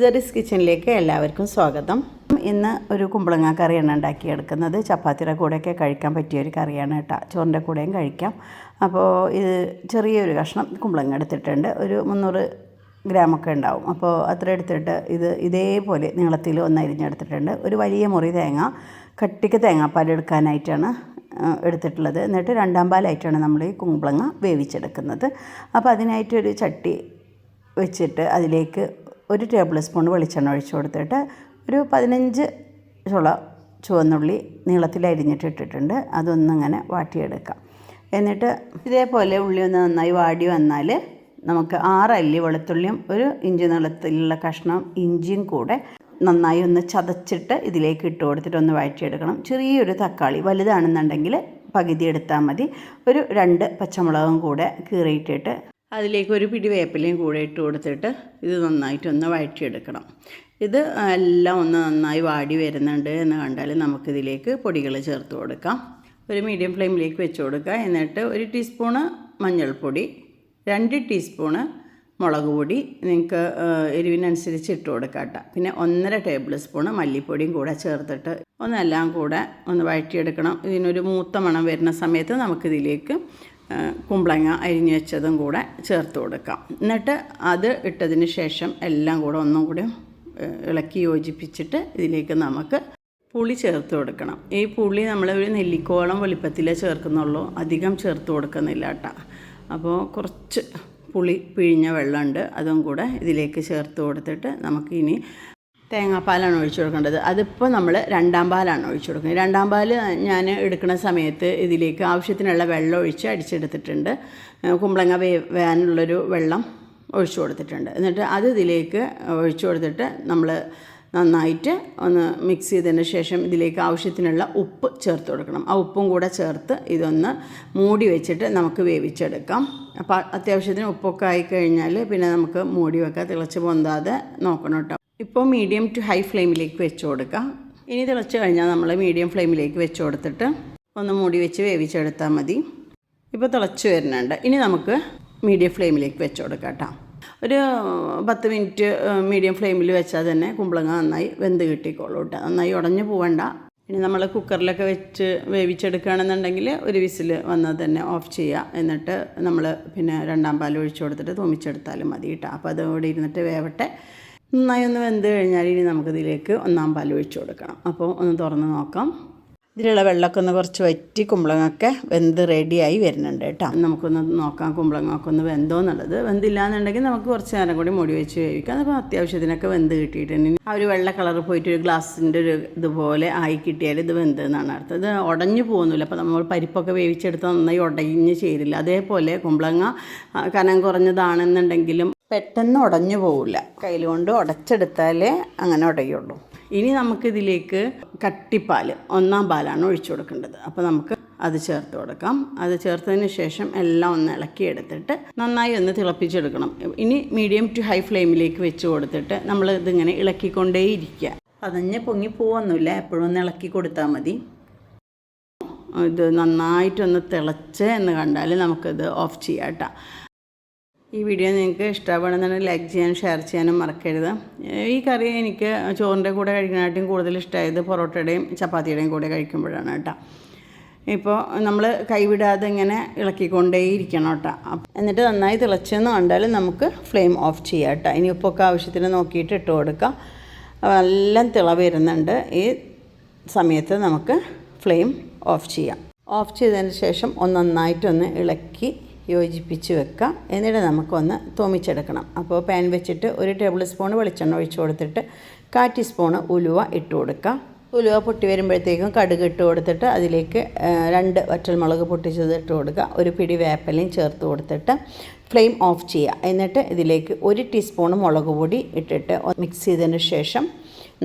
Jerry's കിച്ചണിലേക്ക് എല്ലാവർക്കും സ്വാഗതം. ഇന്ന് ഒരു കുമ്പളങ്ങ കറിയാണ് ഉണ്ടാക്കിയെടുക്കുന്നത്. ചപ്പാത്തിയുടെ കൂടെയൊക്കെ കഴിക്കാൻ പറ്റിയ ഒരു കറിയാണ് കേട്ടോ. ചോറിന്റെ കൂടെയും കഴിക്കാം. അപ്പോൾ ഇത് ചെറിയൊരു കഷ്ണം കുമ്പളങ്ങ എടുത്തിട്ടുണ്ട്. ഒരു മുന്നൂറ് ഗ്രാമൊക്കെ ഉണ്ടാവും. അപ്പോൾ അത്ര എടുത്തിട്ട് ഇത് ഇതേപോലെ നീളത്തിൽ ഒന്ന് അരിഞ്ഞെടുത്തിട്ടുണ്ട്. ഒരു വലിയ മുറി തേങ്ങ കട്ടിക്ക് തേങ്ങാപ്പാൽ എടുക്കാനായിട്ടാണ് എടുത്തിട്ടുള്ളത്. എന്നിട്ട് രണ്ടാം പാലായിട്ടാണ് നമ്മൾ ഈ കുമ്പളങ്ങ വേവിച്ചെടുക്കുന്നത്. അപ്പോൾ അതിനായിട്ടൊരു ചട്ടി വെച്ചിട്ട് അതിലേക്ക് ഒരു ടേബിൾ സ്പൂൺ വെളിച്ചെണ്ണ ഒഴിച്ച് കൊടുത്തിട്ട് ഒരു പതിനഞ്ച് ചുള ചുവന്നുള്ളി നീളത്തിൽ അരിഞ്ഞിട്ട് ഇട്ടിട്ടുണ്ട്. അതൊന്നിങ്ങനെ വാട്ടിയെടുക്കാം. എന്നിട്ട് ഇതേപോലെ ഉള്ളി ഒന്ന് നന്നായി വാടി വന്നാൽ നമുക്ക് ആറ് അല്ലി വെളുത്തുള്ളിയും ഒരു ഇഞ്ചി നീളത്തിലുള്ള കഷ്ണം ഇഞ്ചിയും കൂടെ നന്നായി ഒന്ന് ചതച്ചിട്ട് ഇതിലേക്ക് ഇട്ട് കൊടുത്തിട്ട് ഒന്ന് വഴറ്റിയെടുക്കണം. ചെറിയൊരു തക്കാളി വലുതാണെന്നുണ്ടെങ്കിൽ പകുതി എടുത്താൽ മതി. ഒരു രണ്ട് പച്ചമുളകും കൂടെ കീറിയിട്ടിട്ട് അതിലേക്ക് ഒരു പിടി വേപ്പിലയും കൂടെ ഇട്ട് കൊടുത്തിട്ട് ഇത് നന്നായിട്ടൊന്ന് വഴറ്റിയെടുക്കണം. ഇത് എല്ലാം ഒന്ന് നന്നായി വാടി വരുന്നുണ്ട് എന്ന് കണ്ടാൽ നമുക്കിതിലേക്ക് പൊടികൾ ചേർത്ത് കൊടുക്കാം. ഒരു മീഡിയം ഫ്ലെയിമിലേക്ക് വെച്ച് കൊടുക്കുക. എന്നിട്ട് ഒരു ടീസ്പൂണ് മഞ്ഞൾപ്പൊടി രണ്ട് ടീസ്പൂണ് മുളക് പൊടി നിങ്ങൾക്ക് എരിവിനനുസരിച്ച് ഇട്ട് കൊടുക്കാം കേട്ടോ. പിന്നെ ഒന്നര ടേബിൾ സ്പൂണ് മല്ലിപ്പൊടിയും കൂടെ ചേർത്തിട്ട് ഒന്നെല്ലാം കൂടെ ഒന്ന് വഴറ്റിയെടുക്കണം. ഇതിനൊരു മൂത്ത മണം വരുന്ന സമയത്ത് നമുക്കിതിലേക്ക് കുമ്പളങ്ങ അരിഞ്ഞ് വെച്ചതും കൂടെ ചേർത്ത് കൊടുക്കാം. എന്നിട്ട് അത് ഇട്ടതിന് ശേഷം എല്ലാം കൂടെ ഒന്നും കൂടെ ഇളക്കി യോജിപ്പിച്ചിട്ട് ഇതിലേക്ക് നമുക്ക് പുളി ചേർത്ത് കൊടുക്കണം. ഈ പുളി നമ്മൾ ഒരു നെല്ലിക്കോളം വലിപ്പത്തിലേ ചേർക്കുന്നുള്ളൂ. അധികം ചേർത്ത് കൊടുക്കുന്നില്ല കേട്ടോ. അപ്പോൾ കുറച്ച് പുളി പിഴിഞ്ഞ വെള്ളമുണ്ട്. അതും കൂടെ ഇതിലേക്ക് ചേർത്ത് കൊടുത്തിട്ട് നമുക്കിനി തേങ്ങാപ്പാലാണ് ഒഴിച്ചു കൊടുക്കേണ്ടത്. അതിപ്പോൾ നമ്മൾ രണ്ടാം പാലാണ് ഒഴിച്ചു കൊടുക്കുന്നത്. രണ്ടാം പാൽ ഞാൻ എടുക്കുന്ന സമയത്ത് ഇതിലേക്ക് ആവശ്യത്തിനുള്ള വെള്ളം ഒഴിച്ച് അടിച്ചെടുത്തിട്ടുണ്ട്. കുമ്പളങ്ങ വേവാനുള്ളൊരു വെള്ളം ഒഴിച്ചു കൊടുത്തിട്ടുണ്ട്. എന്നിട്ട് അത് ഇതിലേക്ക് ഒഴിച്ചു കൊടുത്തിട്ട് നമ്മൾ നന്നായിട്ട് ഒന്ന് മിക്സ് ചെയ്തതിന് ശേഷം ഇതിലേക്ക് ആവശ്യത്തിനുള്ള ഉപ്പ് ചേർത്ത് കൊടുക്കണം. ആ ഉപ്പും കൂടെ ചേർത്ത് ഇതൊന്ന് മൂടി വെച്ചിട്ട് നമുക്ക് വേവിച്ചെടുക്കാം. അപ്പോൾ അത്യാവശ്യത്തിന് ഉപ്പൊക്കെ ആയിക്കഴിഞ്ഞാൽ പിന്നെ നമുക്ക് മൂടി വെക്കാം തിളച്ച് പൊന്താതെ നോക്കണം കേട്ടോ. ഇപ്പോൾ മീഡിയം ടു ഹൈ ഫ്ലെയിമിലേക്ക് വെച്ച് കൊടുക്കുക ഇനി തിളച്ച് കഴിഞ്ഞാൽ നമ്മൾ മീഡിയം ഫ്ലെയിമിലേക്ക് വെച്ച് കൊടുത്തിട്ട് ഒന്ന് മൂടി വെച്ച് വേവിച്ചെടുത്താൽ മതി. ഇപ്പോൾ തിളച്ച് വരുന്നുണ്ട്. ഇനി നമുക്ക് മീഡിയം ഫ്ലെയിമിലേക്ക് വെച്ച് കൊടുക്കാം കേട്ടോ ഒരു പത്ത് മിനിറ്റ് മീഡിയം ഫ്ലെയിമിൽ വെച്ചാൽ തന്നെ കുമ്പളങ്ങ നന്നായി വെന്ത് കിട്ടിക്കോളൂ കേട്ടോ നന്നായി ഉടഞ്ഞു പോവണ്ട. ഇനി നമ്മൾ കുക്കറിലൊക്കെ വെച്ച് വേവിച്ചെടുക്കുകയാണെന്നുണ്ടെങ്കിൽ ഒരു വിസിൽ വന്നാൽ തന്നെ ഓഫ് ചെയ്യുക എന്നിട്ട് നമ്മൾ പിന്നെ രണ്ടാം പാൽ ഒഴിച്ചു കൊടുത്തിട്ട് തുമിച്ചെടുത്താലും മതി കേട്ടോ അപ്പോൾ അതോടെ ഇരുന്നിട്ട് വേവട്ടെ. നന്നായി ഒന്ന് വെന്ത് കഴിഞ്ഞാൽ ഇനി നമുക്കിതിലേക്ക് ഒന്നാം പാൽ ഒഴിച്ചു കൊടുക്കണം. അപ്പോൾ ഒന്ന് തുറന്ന് നോക്കാം. ഇതിലുള്ള വെള്ളമൊക്കെ ഒന്ന് കുറച്ച് വറ്റി കുമ്പളങ്ങൊക്കെ വെന്ത് റെഡിയായി വരുന്നുണ്ട് കേട്ടോ. നമുക്കൊന്ന് നോക്കാം കുമ്പളങ്ങൊക്കെ ഒന്ന് വെന്തോ എന്നുള്ളത്. വെന്തില്ല എന്നുണ്ടെങ്കിൽ നമുക്ക് കുറച്ച് നേരം കൂടി മുടി വെച്ച് കഴിക്കാം അപ്പോൾ അത്യാവശ്യത്തിനൊക്കെ വെന്ത് കിട്ടിയിട്ടുണ്ട്. ആ ഒരു വെള്ള കളർ പോയിട്ട് ഒരു ഗ്ലാസിന്റെ ഒരു ഇതുപോലെ ആയി കിട്ടിയാൽ ഇത് വെന്ത് എന്നാണ് അർത്ഥം. ഇത് ഉടഞ്ഞു പോകുന്നില്ല. അപ്പോൾ നമ്മൾ പരിപ്പൊക്കെ വേവിച്ചെടുത്താൽ നന്നായി ഉടഞ്ഞ് ചേരില്ല. അതേപോലെ കുമ്പളങ്ങ കനം കുറഞ്ഞതാണെന്നുണ്ടെങ്കിലും പെട്ടെന്ന് ഉടഞ്ഞു പോവില്ല. കയ്യിൽ കൊണ്ട് ഉടച്ചെടുത്താലേ അങ്ങനെ ഉടയുള്ളൂ. ഇനി നമുക്കിതിലേക്ക് കട്ടിപ്പാൽ ഒന്നാം പാലാണ് ഒഴിച്ചു കൊടുക്കേണ്ടത്. അപ്പോൾ നമുക്ക് അത് ചേർത്ത് കൊടുക്കാം. അത് ചേർത്തതിന് ശേഷം എല്ലാം ഒന്ന് ഇളക്കി എടുത്തിട്ട് നന്നായി ഒന്ന് തിളപ്പിച്ചെടുക്കണം. ഇനി മീഡിയം ടു ഹൈ ഫ്ലെയിമിലേക്ക് വെച്ച് കൊടുത്തിട്ട് നമ്മൾ ഇതിങ്ങനെ ഇളക്കിക്കൊണ്ടേയിരിക്കുക. പതഞ്ഞ് പൊങ്ങി പോവൊന്നുമില്ല. എപ്പോഴും ഒന്ന് ഇളക്കി കൊടുത്താൽ മതി. ഇത് നന്നായിട്ടൊന്ന് തിളച്ച് എന്ന് കണ്ടാൽ നമുക്കിത് ഓഫ് ചെയ്യാം കേട്ടോ. ഈ വീഡിയോ നിങ്ങൾക്ക് ഇഷ്ടപ്പെടുന്നുണ്ടെങ്കിൽ ലൈക്ക് ചെയ്യാനും ഷെയർ ചെയ്യാനും മറക്കരുത്. ഈ കറി എനിക്ക് ചോറിന്റെ കൂടെ കഴിക്കാനായിട്ടും കൂടുതൽ ഇഷ്ടമായത് പൊറോട്ടയുടെയും ചപ്പാത്തിയുടെയും കൂടെ കഴിക്കുമ്പോഴാണ് കേട്ടോ. ഇപ്പോൾ നമ്മൾ കൈവിടാതെ ഇങ്ങനെ ഇളക്കിക്കൊണ്ടേയിരിക്കണം കേട്ടോ. എന്നിട്ട് നന്നായി തിളച്ചെന്ന് കണ്ടാൽ നമുക്ക് ഫ്ലെയിം ഓഫ് ചെയ്യാം കേട്ടോ. ഇനി ഉപ്പൊക്കെ ആവശ്യത്തിന് നോക്കിയിട്ട് ഇട്ട് കൊടുക്കാം. എല്ലാം തിള വരുന്നുണ്ട്. ഈ സമയത്ത് നമുക്ക് ഫ്ലെയിം ഓഫ് ചെയ്യാം. ഓഫ് ചെയ്തതിന് ശേഷം ഒന്ന് നന്നായിട്ടൊന്ന് ഇളക്കി യോജിപ്പിച്ച് വെക്കാം. എന്നിട്ട് നമുക്കൊന്ന് തോമിച്ചെടുക്കണം. അപ്പോൾ പാൻ വെച്ചിട്ട് ഒരു ടേബിൾ സ്പൂൺ വെളിച്ചെണ്ണ ഒഴിച്ച് കൊടുത്തിട്ട് കാ സ്പൂൺ ഉലുവ ഇട്ട് കൊടുക്കാം. ഉലുവ പൊട്ടി വരുമ്പോഴത്തേക്കും കടുക് ഇട്ട് കൊടുത്തിട്ട് അതിലേക്ക് രണ്ട് വറ്റൽമുളക് പൊട്ടിച്ചത് ഇട്ട് കൊടുക്കുക. ഒരു പിടി വേപ്പലയും ചേർത്ത് കൊടുത്തിട്ട് ഫ്ലെയിം ഓഫ് ചെയ്യുക. എന്നിട്ട് ഇതിലേക്ക് ഒരു ടീസ്പൂൺ മുളക് പൊടി ഇട്ടിട്ട് മിക്സ് ചെയ്തതിന് ശേഷം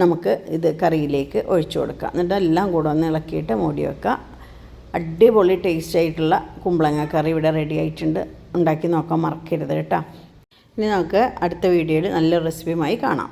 നമുക്ക് ഇത് കറിയിലേക്ക് ഒഴിച്ചു കൊടുക്കുക എന്നിട്ട് എല്ലാം കൂടെ ഒന്ന് ഇളക്കിയിട്ട് മൂടി വെക്കുക അടിപൊളി ടേസ്റ്റ് ആയിട്ടുള്ള കുമ്പളങ്ങ കറി ഇവിടെ റെഡി ആയിട്ടുണ്ട്. ഉണ്ടാക്കി നോക്കാൻ മറക്കരുത് കേട്ടോ. ഇനി നമുക്ക് അടുത്ത വീഡിയോയിൽ നല്ല റെസിപ്പിയുമായി കാണാം.